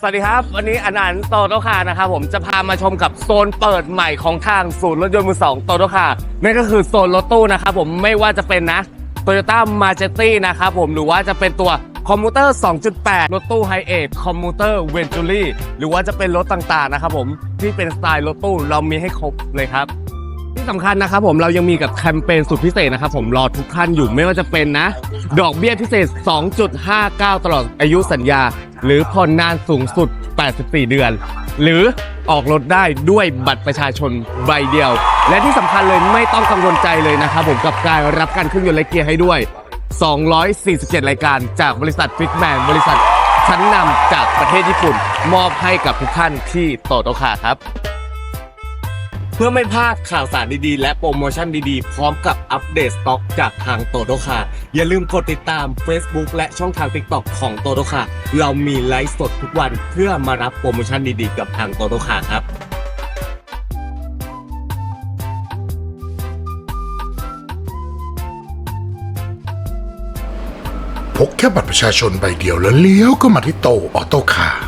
สวัสดีครับ วันนี้อนันต์โตโตคานะครับผมจะพามาชมกับโซนเปิดใหม่ของทางศูนย์รถยนต์มือสองโตโตคานั่นก็คือโซนรถตู้นะครับผมไม่ว่าจะเป็นนะ Toyota m a j e t i นะครับผมหรือว่าจะเป็นตัวคอมมูเตอร์ 2.8 รถตู้ไฮเอทคอมมูเตอร์เวนจูรี่หรือว่าจะเป็นรถต่างๆนะครับผมที่เป็นสไตล์รถตู้เรามีให้ครบเลยครับ สำคัญนะครับผมเรายังมีกับแคมเปญสุดพิเศษนะครับผมรอทุกท่านอยู่ไม่ว่าจะเป็นนะ ดอกเบี้ยพิเศษ 2.59 ตลอดอายุสัญญา หรือผ่อนนานสูงสุด 84 เดือน หรือออกรถได้ด้วยบัตรประชาชนใบเดียว และที่สำคัญเลยไม่ต้องกังวลใจเลยนะครับผมกับการรับการเครื่องยนต์และเกียร์ให้ด้วย 247 รายการจากบริษัทฟิตแมนบริษัทชั้นนำจากประเทศญี่ปุ่น มอบให้กับทุกท่านที่โตโตคาครับ พื่อไม่พลาดข่าวสารดีๆ และโปรโมชั่นดีๆ พร้อมกับอัปเดตสต็อกจากทางโตโตคาอย่าลืมกดติดตาม Facebook และช่องทาง TikTok ของโตโตคาเรามีไลฟ์สดทุกวันเพื่อมารับโปรโมชั่นดีๆ กับทางโตโตคาครับพกแค่บัตรประชาชนใบเดียวแล้วเลี้ยวก็มาที่โตออโต้คาร์